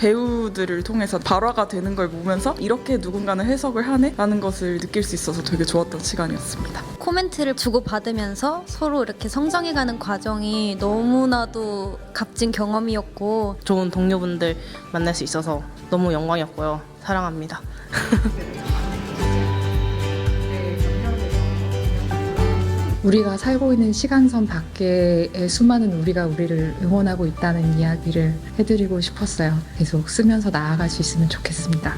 리뷰들을 통해서 발화가 되는 걸 보면서 이렇게 누군가는 해석을 하네? 라는 것을 느낄 수 있어서 되게 좋았던 시간이었습니다. 코멘트를 주고 받으면서 서로 이렇게 성장해가는 과정이 너무나도 값진 경험이었고 좋은 동료분들 만날 수 있어서 너무 영광이었고요. 사랑합니다. 우리가 살고 있는 시간선 밖에의 수많은 우리가 우리를 응원하고 있다는 이야기를 해드리고 싶었어요. 계속 쓰면서 나아갈 수 있으면 좋겠습니다.